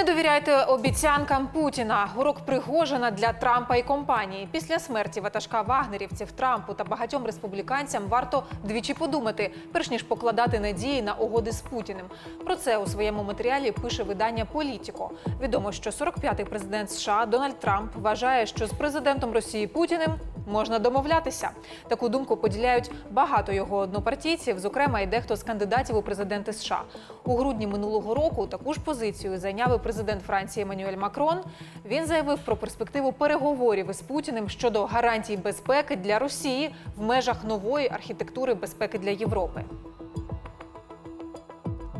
Не довіряйте обіцянкам Путіна. Урок Пригожина для Трампа і компанії. Після смерті ватажка вагнерівців Трампу та багатьом республіканцям варто двічі подумати, перш ніж покладати надії на угоди з Путіним. Про це у своєму матеріалі пише видання Політіко. Відомо, що 45-й президент США Дональд Трамп вважає, що з президентом Росії Путіним можна домовлятися. Таку думку поділяють багато його однопартійців, зокрема і дехто з кандидатів у президенти США. У грудні минулого року таку ж позицію зайняв і президент Франції Еммануель Макрон. Він заявив про перспективу переговорів із Путіним щодо гарантій безпеки для Росії в межах нової архітектури безпеки для Європи.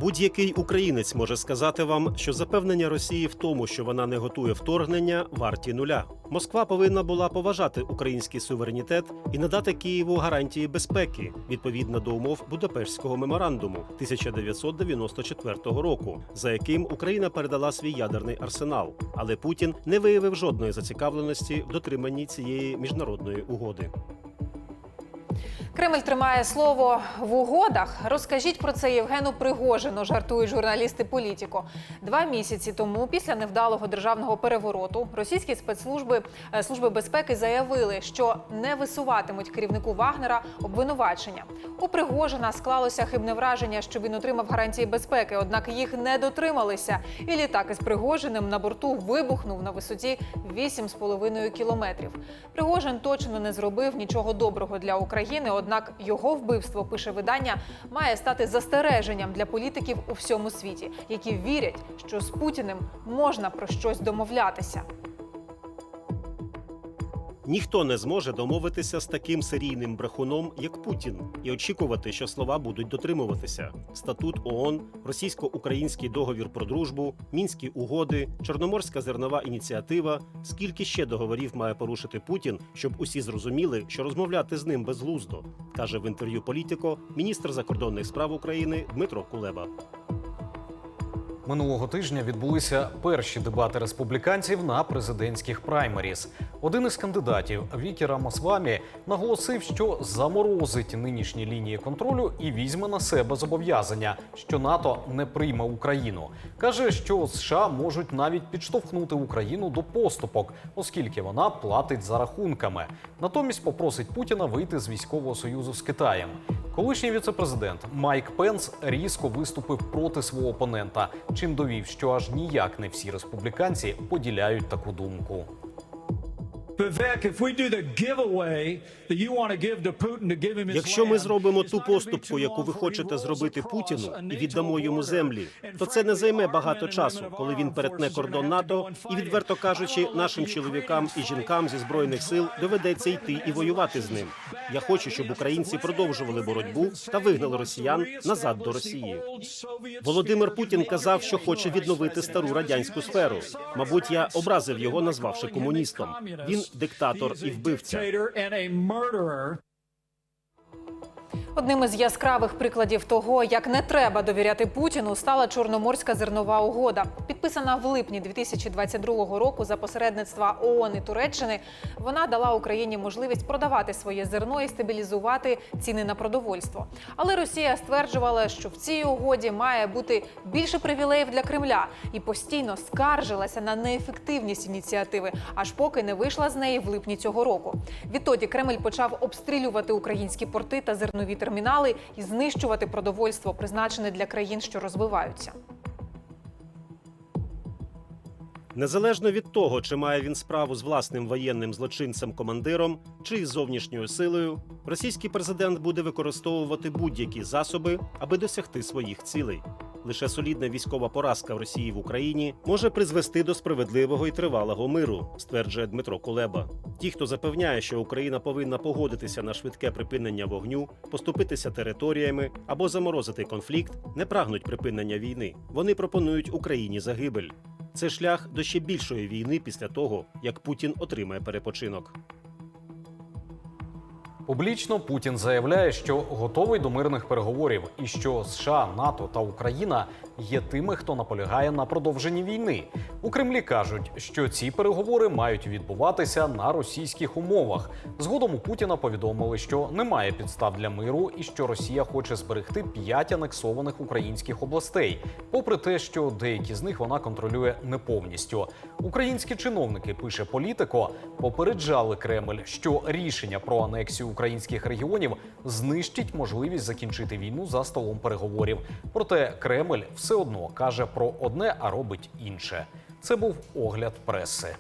Будь-який українець може сказати вам, що запевнення Росії в тому, що вона не готує вторгнення, варті нуля. Москва повинна була поважати український суверенітет і надати Києву гарантії безпеки відповідно до умов Будапештського меморандуму 1994 року, за яким Україна передала свій ядерний арсенал. Але Путін не виявив жодної зацікавленості в дотриманні цієї міжнародної угоди. Кремль тримає слово в угодах. Розкажіть про це Євгену Пригожину, жартують журналісти Політіко. Два місяці тому, після невдалого державного перевороту, російські спецслужби е, служби безпеки заявили, що не висуватимуть керівнику Вагнера обвинувачення. У Пригожина склалося хибне враження, що він отримав гарантії безпеки, однак їх не дотрималися. І літак із Пригожиним на борту вибухнув на висоті 8,5 кілометрів. Пригожин точно не зробив нічого доброго для України. Однак його вбивство, пише видання, має стати застереженням для політиків у всьому світі, які вірять, що з Путіним можна про щось домовлятися. Ніхто не зможе домовитися з таким серійним брехуном, як Путін, і очікувати, що слова будуть дотримуватися. Статут ООН, російсько-український договір про дружбу, мінські угоди, Чорноморська зернова ініціатива. Скільки ще договорів має порушити Путін, щоб усі зрозуміли, що розмовляти з ним безглуздо, каже в інтерв'ю Політико міністр закордонних справ України Дмитро Кулеба. Минулого тижня відбулися перші дебати республіканців на президентських праймеріс. Один із кандидатів Вікі Рамасвамі наголосив, що заморозить нинішні лінії контролю і візьме на себе зобов'язання, що НАТО не прийме Україну. каже, що США можуть навіть підштовхнути Україну до поступок, оскільки вона платить за рахунками. Натомість попросить Путіна вийти з військового союзу з Китаєм. Колишній віцепрезидент Майк Пенс різко виступив проти свого опонента, чим довів, що аж ніяк не всі республіканці поділяють таку думку. Якщо ми зробимо ту поступку, яку ви хочете зробити Путіну, і віддамо йому землі, то це не займе багато часу, коли він перетне кордон НАТО, і відверто кажучи, нашим чоловікам і жінкам зі збройних сил доведеться йти і воювати з ним. Я хочу, щоб українці продовжували боротьбу та вигнали росіян назад до Росії. Володимир Путін казав, що хоче відновити стару радянську сферу. Мабуть, я образив його, назвавши комуністом. Він диктатор і вбивця. Одним із яскравих прикладів того, як не треба довіряти Путіну, стала Чорноморська зернова угода. Підписана в липні 2022 року за посередництва ООН і Туреччини. Вона дала Україні можливість продавати своє зерно і стабілізувати ціни на продовольство. Але Росія стверджувала, що в цій угоді має бути більше привілеїв для Кремля і постійно скаржилася на неефективність ініціативи, аж поки не вийшла з неї в липні цього року. Відтоді Кремль почав обстрілювати українські порти та зернові термінали і знищувати продовольство, призначене для країн, що розвиваються. Незалежно від того, чи має він справу з власним воєнним злочинцем-командиром чи із зовнішньою силою, російський президент буде використовувати будь-які засоби, аби досягти своїх цілей. Лише солідна військова поразка в Росії в Україні може призвести до справедливого і тривалого миру, стверджує Дмитро Кулеба. Ті, хто запевняє, що Україна повинна погодитися на швидке припинення вогню, поступитися територіями або заморозити конфлікт, не прагнуть припинення війни. Вони пропонують Україні загибель. Це шлях до ще більшої війни після того, як Путін отримає перепочинок. Публічно Путін заявляє, що готовий до мирних переговорів і що США, НАТО та Україна є тими, хто наполягає на продовженні війни. У Кремлі кажуть, що ці переговори мають відбуватися на російських умовах. Згодом у Путіна повідомили, що немає підстав для миру і що Росія хоче зберегти п'ять анексованих українських областей, попри те, що деякі з них вона контролює не повністю. Українські чиновники пише політико, попереджали Кремль, що рішення про анексію українських регіонів знищить можливість закінчити війну за столом переговорів. Проте Кремль все одно каже про одне, а робить інше. Це був огляд преси.